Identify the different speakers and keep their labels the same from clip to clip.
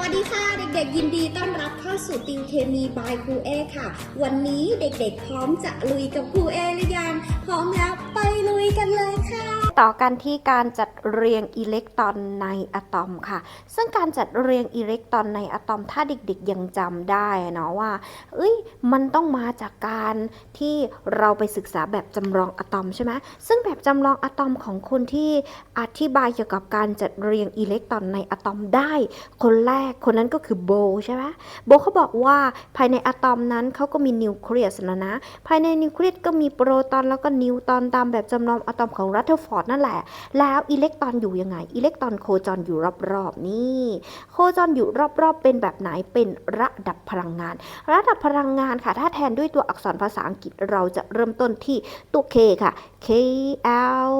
Speaker 1: วัสดีค่ะเด็กๆ ยินดีต้อนรับเข้าสู่ติวเคมีบายครูเอค่ะ วันนี้เด็กๆ พร้อมจะลุยกับครูเอหรือยัง พร้อมแล้วไปลุยกันเลยค่ะ
Speaker 2: ต่อกันที่การจัดเรียงอิเล็กตรอนในอะตอมค่ะ ซึ่งการจัดเรียงอิเล็กตรอนในอะตอมถ้าเด็กๆยังจำได้เนาะว่า เอ้ยมันต้องมาจากการที่เราไปศึกษาแบบจำลองอะตอมใช่ไหมซึ่งแบบจำลองอะตอมของคนที่อธิบายเกี่ยวกับการจัดเรียงอิเล็กตรอนในอะตอมได้ คนแรกคนนั้นก็คือโบใช่ไหมโบเขาบอกว่าภายในอะตอมนั้นเขาก็มีนิวเคลียสนะนะ ภายในนิวเคลียสก็มีโปรตอนแล้วก็นิวตรอนตามแบบจำลองอะตอมของรัตเทอร์ฟอร์ดนั่นแหละ แล้วอิเล็กตรอนอยู่ยังไง อิเล็กตรอนโคจรอยู่รอบๆนี่ โคจรอยู่รอบๆ เป็นแบบไหน เป็นระดับพลังงาน ระดับพลังงานค่ะ ถ้าแทนด้วยตัวอักษรภาษาอังกฤษเราจะเริ่มต้นที่ตัว K ค่ะ K L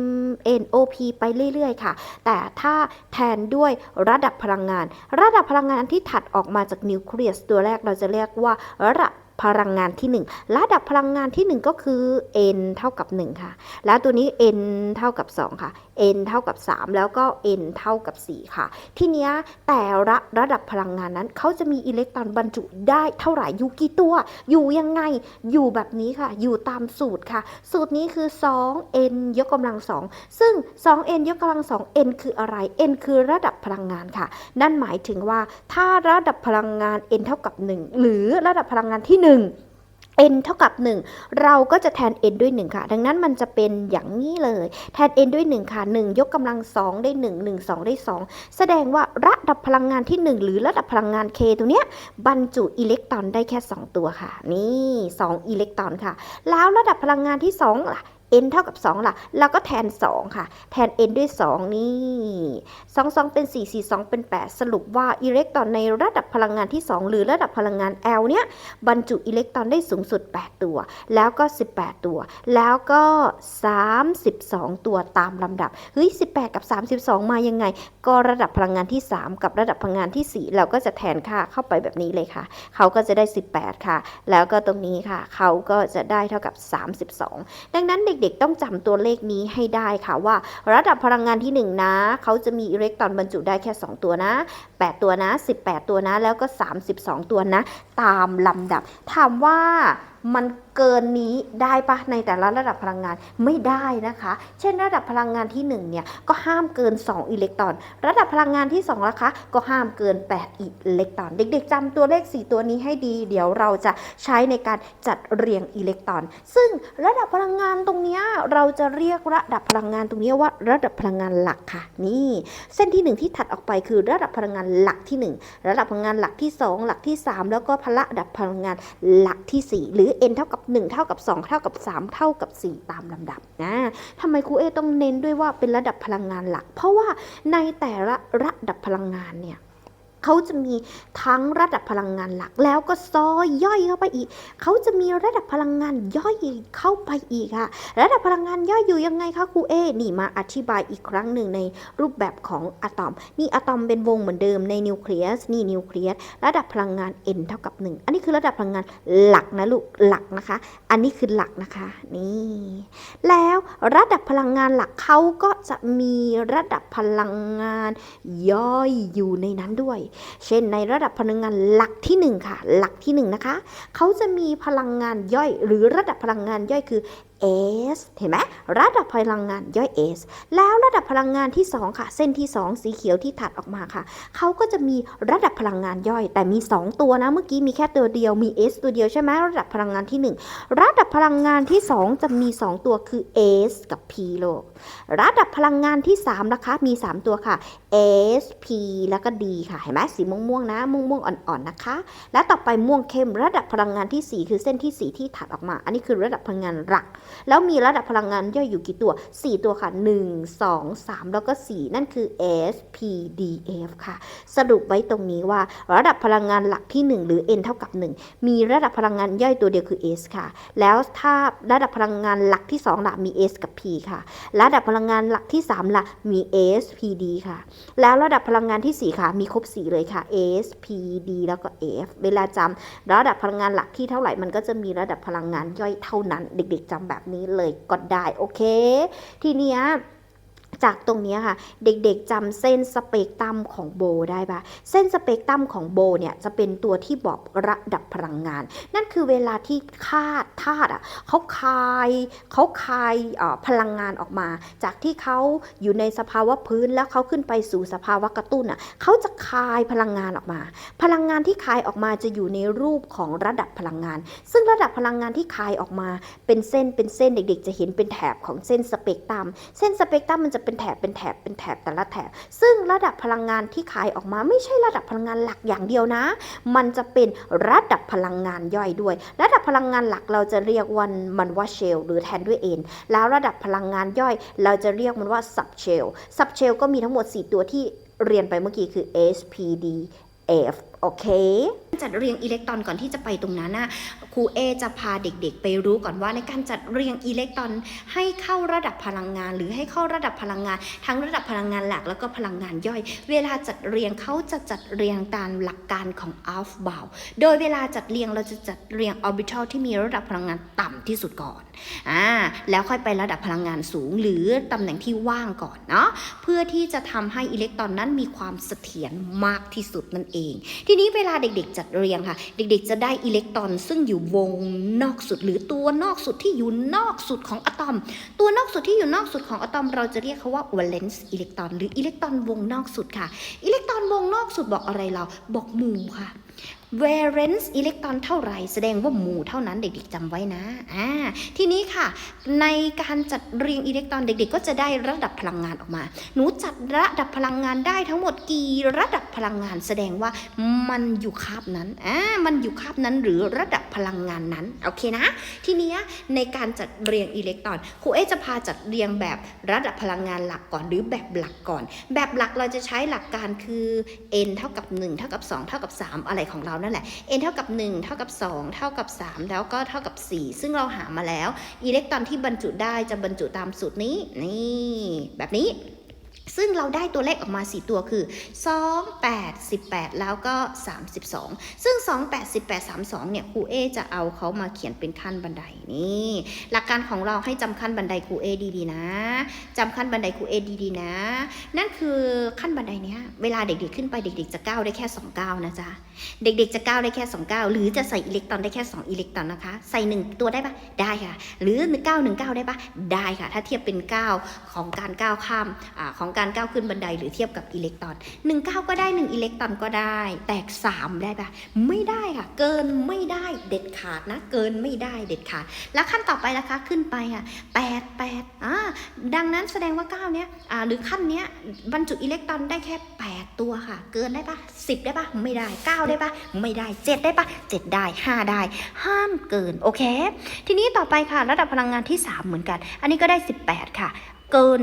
Speaker 2: M N O P ไปเรื่อยๆ ค่ะ แต่ถ้าแทนด้วยระดับพลังงาน ระดับพลังงานที่ถัดออกมาจากนิวเคลียสตัวแรกเราจะเรียกว่าระ พลังงานที่ 1 ระดับพลังงานที่ 1 ก็คือ n เท่ากับ 1 ค่ะ แล้วตัวนี้ n เท่ากับ 2 ค่ะ n เท่ากับ 3 แล้วก็ n เท่ากับ 4 ค่ะ ทีเนี้ยแต่ละระดับพลังงานนั้นเขาจะมีอิเล็กตรอนบรรจุได้เท่าไหร่อยู่กี่ตัว อยู่ยังไง อยู่แบบนี้ค่ะ อยู่ตามสูตรค่ะ สูตรนี้คือ 2n ยกกำลัง 2 ซึ่ง 2n ยกกำลัง 2n คืออะไร n คือระดับพลังงานค่ะ นั่นหมายถึงว่าถ้าระดับพลังงาน n เท่ากับ 1 หรือระดับพลังงานที่ 1 1. n เท่ากับ 1 เราก็จะแทน n ด้วย 1 ค่ะ ดังนั้นมันจะเป็นอย่างนี้เลย แทน n ด้วย 1 ค่ะ 1 ยกกำลัง 2 ได้ 1 1 2 ได้ 2 แสดงว่าระดับพลังงานที่ 1 หรือระดับพลังงาน k ตัวเนี้ยบรรจุอิเล็กตรอนได้แค่ 2 ตัวค่ะ นี่ 2 อิเล็กตรอนค่ะ แล้วระดับพลังงานที่2ล่ะ n เท่ากับ 2 ล่ะ เราก็แทน 2 ค่ะ แทน n ด้วย 2 นี่ 2 2 เป็น 4 4 2 เป็น 8 สรุปว่าอิเล็กตรอนในระดับพลังงานที่ 2 หรือระดับพลังงาน L เนี่ย บรรจุอิเล็กตรอนได้สูงสุด 8 ตัว แล้วก็ 18 ตัว แล้วก็ 32 ตัวตามลำดับ เฮ้ย 18 กับ 32 มายังไง ก็ระดับพลังงานที่ 3 กับระดับพลังงานที่ 4 เราก็จะแทนค่าเข้าไปแบบนี้เลยค่ะ เขาก็จะได้ 18 ค่ะ แล้วก็ตรงนี้ค่ะ เขาก็จะได้เท่ากับ 32 ดังนั้นเด็กๆ ต้องจำตัวเลขนี้ให้ได้ค่ะว่า ระดับพลังงานที่ 1 นะ เขาจะมีอิเล็กตรอนบรรจุได้แค่ 2 ตัวนะ 8 ตัวนะ 18 ตัวนะ แล้วก็ 32 ตัวนะ ตามลำดับ ถามว่ามันเกินนี้ได้ปะในแต่ละระดับพลังงานไม่ได้นะคะ เช่นระดับพลังงานที่1เนี่ยก็ห้ามเกิน 2 อิเล็กตรอน ระดับพลังงานที่2นะคะก็ห้ามเกิน 8 อิเล็กตรอน เด็กๆจำตัวเลข 4 ตัวนี้ให้ดี เดี๋ยวเราจะใช้ในการจัดเรียงอิเล็กตรอน ซึ่งระดับพลังงานตรงเนี้ยเราจะเรียกระดับพลังงานตรงเนี้ยว่าระดับพลังงานหลักค่ะ นี่ เส้นที่ 1 ที่ถัดออกไปคือระดับพลังงานหลักที่ 1 ระดับพลังงานหลักที่ 2 หลักที่ 3 แล้วก็พละระดับพลังงานหลักที่ 4 หรือ n เท่ากับ1 เท่ากับ 2 เท่ากับ 3 เท่ากับ 4 ตามลำดับนะทำไมครูเอต้องเน้นด้วยว่าเป็นระดับพลังงานหลัก เพราะว่าในแต่ละระดับพลังงานเนี่ย เขาจะมีทั้งระดับพลังงานหลัก แล้วก็ซอยย่อยเข้าไปอีก เขาจะมีระดับพลังงานย่อยเข้าไปอีกค่ะ ระดับพลังงานย่อยอยู่ยังไงคะครูเอ นี่มาอธิบายอีกครั้งหนึ่งในรูปแบบของอะตอม นี่อะตอมเป็นวงเหมือนเดิมในนิวเคลียส นี่นิวเคลียส ระดับพลังงาน n เท่ากับ 1 อันนี้คือระดับพลังงานหลักนะลูก หลักนะคะ อันนี้คือหลักนะคะ นี่ แล้วระดับพลังงานหลักเขาก็จะมีระดับพลังงานย่อยอยู่ในนั้นด้วยเช่นในระดับพลังงานหลักที่ 1 ค่ะ หลักที่ 1 นะคะ เขาจะมีพลังงานย่อยหรือระดับพลังงานย่อยคือ S เห็นไหมระดับพลังงานย่อย S แล้วระดับพลังงานที่ 2 ค่ะ เส้นที่ 2 สีเขียวที่ถัดออกมาค่ะ เขาก็จะมีระดับพลังงานย่อย แต่มี 2 ตัวนะ เมื่อกี้มีแค่ตัวเดียวมี S ตัวเดียวใช่ไหมระดับพลังงานที่ 1 ระดับพลังงานที่ 2 จะมี 2 ตัวคือ S กับ P โลกระดับพลังงานที่3นะคะมี 3 ตัวค่ะ S P แล้วก็ D ค่ะเห็นไหมสีม่วงๆนะม่วงๆอ่อนๆนะคะ แล้วต่อไปม่วงเข้มระดับพลังงานที่ 4 คือเส้นที่ 4 ที่ถัดออกมา อันนี้คือระดับพลังงานหลักแล้วมีระดับพลังงานย่อยอยู่กี่ตัว 4 ตัวค่ะ 1 2 3 แล้วก็ 4 นั่นคือ S P D F ค่ะ สรุปไว้ตรงนี้ว่า ระดับพลังงานหลักที่ 1 หรือ n เท่ากับ 1 มีระดับพลังงานย่อยตัวเดียวคือ S ค่ะ แล้วถ้าระดับพลังงานหลักที่2ล่ะมี S กับ P ค่ะ ระดับพลังงานหลักที่ 3ล่ะมี S P D ค่ะ แล้วระดับพลังงานที่ 4 ค่ะ มีครบ 4 เลยค่ะ S P D แล้วก็ F เวลาจำระดับพลังงานหลักที่เท่าไหร่มันก็จะมีระดับพลังงานย่อยเท่านั้น เด็กๆจำแบบนี้เลยก็ได้โอเค ทีเนี้ย จากตรงนี้ค่ะ เด็กๆจำเส้นสเปกตรัมของโบได้ปะเส้นสเปกตรัมของโบเนี่ยจะเป็นตัวที่บอกระดับพลังงาน นั่นคือเวลาที่คาดธาตุอะเขาคายเขาคายพลังงานออกมา จากที่เขาอยู่ในสภาวะพื้นแล้วเขาขึ้นไปสู่สภาวะกระตุ้นอะเขาจะคายพลังงานออกมา พลังงานที่คายออกมาจะอยู่ในรูปของระดับพลังงาน ซึ่งระดับพลังงานที่คายออกมา เป็นเส้นเป็นเส้นเด็ก ๆ จะเห็นเป็นแถบของเส้นสเปกตรัมเส้นสเปกตรัมมันจะเป็น็นแถบเป็นแถบเป็นแถบแต่ละแถบ ซึ่งระดับพลังงานที่คายออกมาไม่ใช่ระดับพลังงานหลักอย่างเดียวนะ มันจะเป็นระดับพลังงานย่อยด้วย ระดับพลังงานหลักเราจะเรียกวันมันว่าเชลหรือแทนด้วยเอ็นแล้วระดับพลังงานย่อย เราจะเรียกมันว่าซับเชลซับเชลก็มีทั้งหมด 4 ตัวที่เรียนไปเมื่อกี้คือ S P D F โอเค จัดเรียงอิเล็กตรอนก่อนที่จะไปตรงนั้นนะครูเอจะพาเด็กๆ ไปรู้ก่อนว่าในการจัดเรียงอิเล็กตรอนให้เข้าระดับพลังงาน หรือให้เข้าระดับพลังงาน ทั้งระดับพลังงานหลักแล้วก็พลังงานย่อย เวลาจัดเรียงเขาจะจัดเรียงตามหลักการของอัลฟบาวโดยเวลาจัดเรียงเราจะจัดเรียงออร์บิทัลที่มีระดับพลังงานต่ำที่สุดก่อนอ่าแล้วค่อยไประดับพลังงานสูง หรือตำแหน่งที่ว่างก่อนเนาะเพื่อที่จะทำให้อิเล็กตรอนนั้นมีความเสถียรมากที่สุดนั่นเองทีนี้เวลาเด็กๆ จัดเรียงค่ะ เด็กๆ จะได้อิเล็กตรอนซึ่งอยู่วงนอกสุด หรือตัวนอกสุดที่อยู่นอกสุดของอะตอม ตัวนอกสุดที่อยู่นอกสุดของอะตอม เราจะเรียกเขาว่า valence อิเล็กตรอน หรืออิเล็กตรอนวงนอกสุดค่ะ อิเล็กตรอนวงนอกสุดบอกอะไรเรา บอกหมู่ค่ะ valence อิเล็กตรอนเท่าไหร่ แสดงว่าหมู่เท่านั้นเด็กๆจำไว้นะอ่าทีนี้ค่ะ ในการจัดเรียงอิเล็กตรอนเด็กๆ ก็จะได้ระดับพลังงานออกมา หนูจัดระดับพลังงานได้ทั้งหมดกี่ระดับพลังงาน แสดงว่ามันอยู่คาบนั้นอ่ามันอยู่คาบนั้นหรือระดับพลังงานนั้นโอเคนะ ทีเนี้ยในการจัดเรียงอิเล็กตรอนครูเอจะพาจัดเรียงแบบระดับพลังงานหลักก่อนหรือแบบหลักก่อน แบบหลักเราจะใช้หลักการคือ n เท่ากับ 1 เท่ากับ 2 เท่ากับ 3 อะไรของเรานั่นแหละ n เท่ากับ 1 เท่ากับ 2 เท่ากับ 3 แล้วก็เท่ากับ 4 ซึ่งเราหามาแล้ว อิเล็กตรอนที่บรรจุได้จะบรรจุตามสูตรนี้ นี่ แบบนี้ ซึ่งเราได้ตัวเลขออกมา 4 ตัวคือ 2 8 18 แล้วก็ 32 ซึ่ง 2 8 18 32 เนี่ยครูเอจะเอาเขามาเขียนเป็นขั้นบันไดนี่ หลักการของเราให้จำขั้นบันไดครูเอดีๆนะจำขั้นบันไดครูเอดีๆนะ นั่นคือขั้นบันไดเนี้ยเวลาเด็กๆขึ้นไปเด็ก ๆ จะก้าวได้แค่ 2 ก้าวนะจ๊ะ เด็กๆจะก้าวได้แค่ 2 ก้าวหรือจะใส่อิเล็กตรอนได้แค่ 2 อิเล็กตรอนนะคะ ใส่ 1 ตัวได้ปะได้ค่ะ หรือ9 1 9 ได้ปะได้ค่ะ ถ้าเทียบเป็นก้าของการก้าวข้ามอของการการก้าวขึ้นบันไดหรือเทียบกับอิเล็กตรอน1ก้าวก็ได้ 1 อิเล็กตรอนก็ได้ แตก 3 ได้ปะไม่ได้ค่ะ เกินไม่ได้เด็ดขาดนะ เกินไม่ได้เด็ดขาด แล้วขั้นต่อไปนะคะขึ้นไปค่ะ8 8อ่าดังนั้นแสดงว่าก้าวเนี้ยอ่าหรือขั้นเนี้ยบรรจุอิเล็กตรอนได้แค่ 8 ตัวค่ะ เกินได้ปะ10 ได้ปะไม่ได้ 9 ได้ปะไม่ได้ 7 ได้ปะ7 ได้ 5 ได้ ห้ามเกินโอเค ทีนี้ต่อไปค่ะ ระดับพลังงานที่ 3 เหมือนกัน อันนี้ก็ได้ 18 ค่ะ เกิน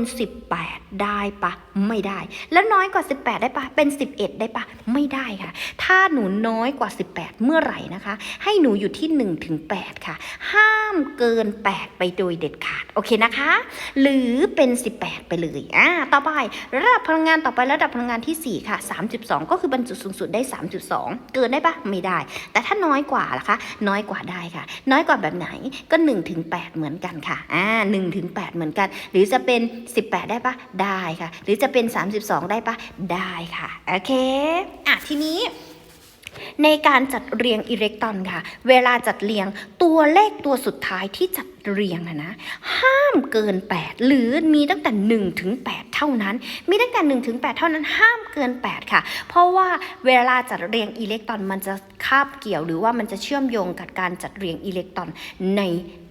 Speaker 2: 18 ได้ปะไม่ได้ แล้วน้อยกว่า 18 ได้ปะเป็น 11 ได้ปะไม่ได้ค่ะ ถ้าหนูน้อยกว่า 18 เมื่อไหร่นะคะ ให้หนูอยู่ที่1ถึง8ค่ะ ห้ามเกิน 8 ไปโดยเด็ดขาดโอเคนะคะ หรือเป็น 18 ไปเลยอ่าต่อไป ระดับพลังงานต่อไประดับพลังงานที่ 4 ค่ะ 3.2 ก็คือบรรจุสูงสุดได้ 3.2 เกินได้ปะไม่ได้ แต่ถ้าน้อยกว่าล่ะคะ น้อยกว่าได้ค่ะ น้อยกว่าแบบไหนก็1ถึง8เหมือนกันค่ะอ่า1ถึง8เหมือนกัน หรือจะเป็น18 ได้ปะได้ค่ะ หรือจะเป็น 32 ได้ปะได้ค่ะโอเคอะทีนี้ในการจัดเรียงอิเล็กตรอนค่ะ เวลาจัดเรียงตัวเลขตัวสุดท้ายที่จัด เรียงนะนะห้ามเกิน 8 หรือมีตั้งแต่1ถึง8เท่านั้น มีตั้งแต่1ถึง8เท่านั้นห้ามเกิน 8 ค่ะ เพราะว่าเวลาจัดเรียงอิเล็กตรอนมันจะคาบเกี่ยว หรือว่ามันจะเชื่อมโยงกับการจัดเรียงอิเล็กตรอนใน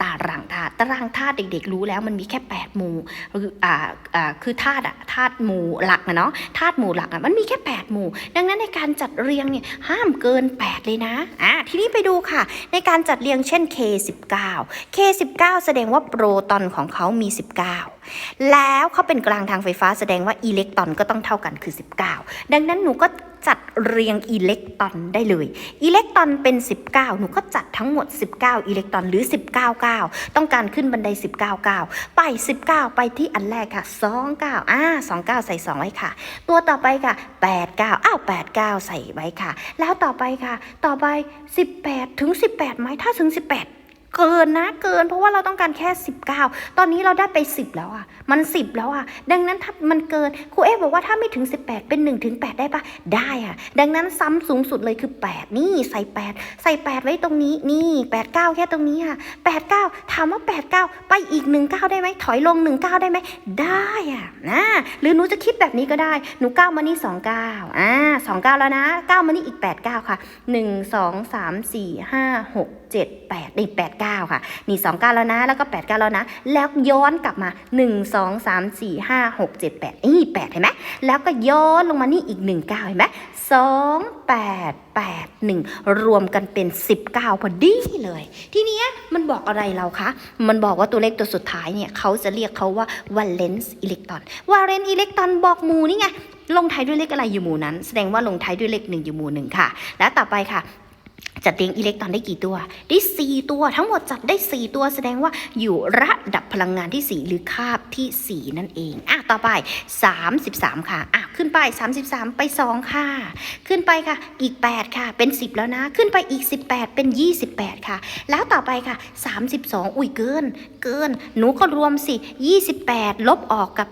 Speaker 2: ตารางธาตุตารางธาตุเด็ก ๆ รู้แล้วมันมีแค่8หมู่คืออ่าอ่าคือธาตุอะธาตุหมู่หลักนะเนาะธาตุหมู่หลักอะมันมีแค่ 8 หมู่ ดังนั้นในการจัดเรียงเนี่ยห้ามเกิน 8 เลยนะอะทีนี้ไปดูค่ะ ในการจัดเรียงเช่น K19 K19 9 แสดงว่าโปรตอนของเขามี 19 แล้วเขาเป็นกลางทางไฟฟ้าแสดงว่าอิเล็กตรอนก็ต้องเท่ากันคือ 19 ดังนั้นหนูก็จัดเรียงอิเล็กตรอนได้เลย อิเล็กตรอนเป็น 19 หนูก็จัดทั้งหมด 19 อิเล็กตรอนหรือ 19 9 ต้องการขึ้นบันได 19 9 ไป 19 ไปที่อันแรกค่ะ 29อ่า29 ใส่ 2 ไว้ค่ะ ตัวต่อไปค่ะ 89 อ้าว 89 ใส่ไว้ค่ะ แล้วต่อไปค่ะ ต่อไป 18 ถึง 18ไหมถ้าถึง 18 เกินนะเกินเพราะว่าเราต้องการแค่ 19 ตอนนี้เราได้ไป 10 แล้วอะ มัน 10 แล้วอะ ดังนั้นถ้ามันเกินครูเอบอกว่าถ้าไม่ถึง 18 เป็น1ถึง8ได้ปะได้อะ ดังนั้นซ้ำสูงสุดเลยคือ 8 นี่ใส่ 8 ใส่ 8 ไว้ตรงนี้นี่ 8 9 แค่ตรงนี้ค่ะ 8 9 ถามว่า 8 9 ไปอีก 1 9 ได้ไหมถอยลง 1 9 ได้ไหมได้อะนะหรือหนูจะคิดแบบนี้ก็ได้หนู9มานี่2 9อ่า2 9 แล้วนะ 9 มานี่อีก 8 9 ค่ะ 1 2 3 4 5 6 7 8นี่8 9 ค่ะ นี่2 9 แล้วนะ แล้วก็ 8 9 แล้วนะ แล้วย้อนกลับมา 1 2 3 4 5 6 7 8นี่8เห็นไหมแล้วก็ย้อนลงมานี่อีก 1 9 เห็นไหม2 8 8 1 รวมกันเป็น 19 พอดีเลย ทีเนี้ยมันบอกอะไรเราคะ มันบอกว่าตัวเลขตัวสุดท้ายเนี่ยเขาจะเรียกเขาว่า valence electron valence electron บอกหมู่นี่ไงลงท้ายด้วยเลขอะไรอยู่หมู่นั้น แสดงว่าลงท้ายด้วยเลขหนึ่งอยู่หมู่หนึ่งค่ะ แล้วต่อไปค่ะ จัดเรียงอิเล็กตรอนได้กี่ตัว ได้ 4 ตัว ทั้งหมดจัดได้ 4 ตัวแสดงว่าอยู่ระดับพลังงานที่ 4 หรือคาบที่ 4 นั่นเอง อะ ต่อไป 33 ค่ะอะ ขึ้นไป 33 ไป 2 ค่ะ ขึ้นไปค่ะ อีก 8 ค่ะ เป็น 10 แล้วนะ ขึ้นไปอีก 18 เป็น 28 ค่ะ แล้วต่อไปค่ะ 32 อุ้ยเกิน เกิน หนูก็รวมสิ 28 ลบออกกับ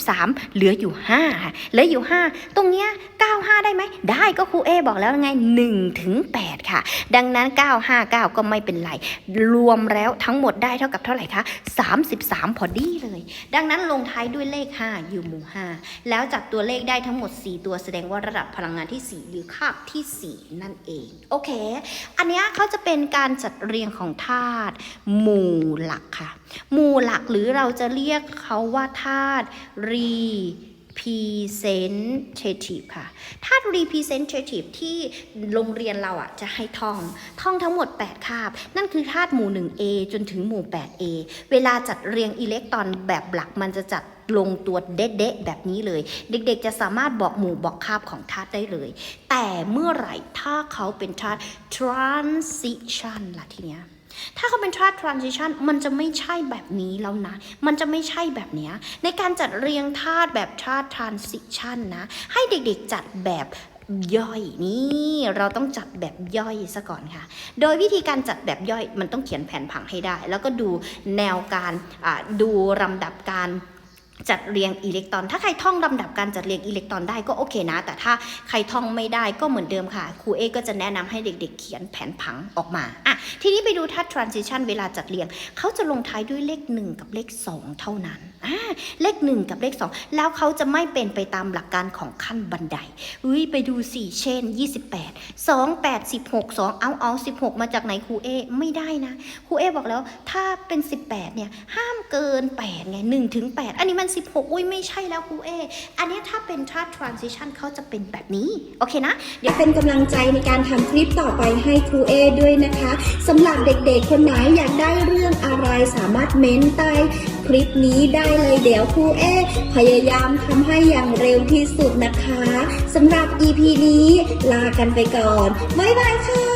Speaker 2: 33 เหลืออยู่ 5 ค่ะ เหลืออยู่ 5 ตรงเนี้ย95 ได้ไหม ได้ก็ครูเอบอกแล้วไง1ถึง8ค่ะ ดังนั้น 959 ก็ไม่เป็นไร รวมแล้วทั้งหมดได้เท่ากับเท่าไหร่คะ 33 พอดีเลย ดังนั้นลงท้ายด้วยเลข 5 อยู่หมู่ 5 แล้วจัดตัวเลขได้ทั้งหมด 4 ตัวแสดงว่าระดับพลังงานที่ 4 หรือคาบที่ 4 นั่นเอง โอเค อันนี้เขาจะเป็นการจัดเรียงของธาตุหมู่หลักค่ะ หมู่หลักหรือเราจะเรียกเขาว่าธาตุรี representative ค่ะธาตุ representative ที่โรงเรียนเราอะจะให้ท่อง ท่องทั้งหมด 8 คาบ นั่นคือธาตุหมู่ 1A จนถึงหมู่ 8A เวลาจัดเรียงอิเล็กตรอนแบบหลักมันจะจัดลงตัวเด๊ะๆแบบนี้เลย เด็กๆจะสามารถบอกหมู่บอกคาบของธาตุได้เลย แต่เมื่อไหร่ถ้าเขาเป็นธาตุ transition ล่ะทีเนี้ย ถ้าเขาเป็น third transition มันจะไม่ใช่แบบนี้แล้วนะ มันจะไม่ใช่แบบนี้ ในการจัดเรียงธาตุแบบ third transition นะ ให้เด็กๆจัดแบบย่อยนี่เราต้องจัดแบบย่อยซะก่อนค่ะ โดยวิธีการจัดแบบย่อยมันต้องเขียนแผนผังให้ได้ แล้วก็ดูแนวการดูลำดับการ จัดเรียงอิเล็กตรอน ถ้าใครท่องลำดับการจัดเรียงอิเล็กตรอนได้ก็โอเคนะ แต่ถ้าใครท่องไม่ได้ก็เหมือนเดิมค่ะ ครูเอก็จะแนะนำให้เด็กๆ เขียนแผนผังออกมา อะ ทีนี้ไปดูถ้า transition เวลาจัดเรียง เขาจะลงท้ายด้วยเลข 1 กับเลข 2 เท่านั้น เลข1กับเลข2แล้วเขาจะไม่เป็นไปตามหลักการของขั้นบันไดอุ้ยไปดูสิเช่น 28 2 8 16 2 เอาเอา16 มาจากไหนครูเอไม่ได้นะครูเอบอกแล้วถ้าเป็น 18เนี่ยห้ามเกิน8ไง1ถึง8อันนี้มัน 16 อุ้ยไม่ใช่แล้วครูเออันนี้ถ้าเป็นถ้า transition เขาจะเป็นแบบนี้ โอเคนะ
Speaker 1: เดี๋ยวเป็นกำลังใจในการทำคลิปต่อไปให้ครูเอด้วยนะคะสำหรับเด็กๆ คนไหนอยากได้เรื่องอะไรสามารถเม้นใต้ คลิปนี้ได้เลยเดี๋ยวครูเอพยายามทำให้อย่างเร็วที่สุดนะคะสำหรับ EP นี้ลากันไปก่อน บ๊ายบายค่ะ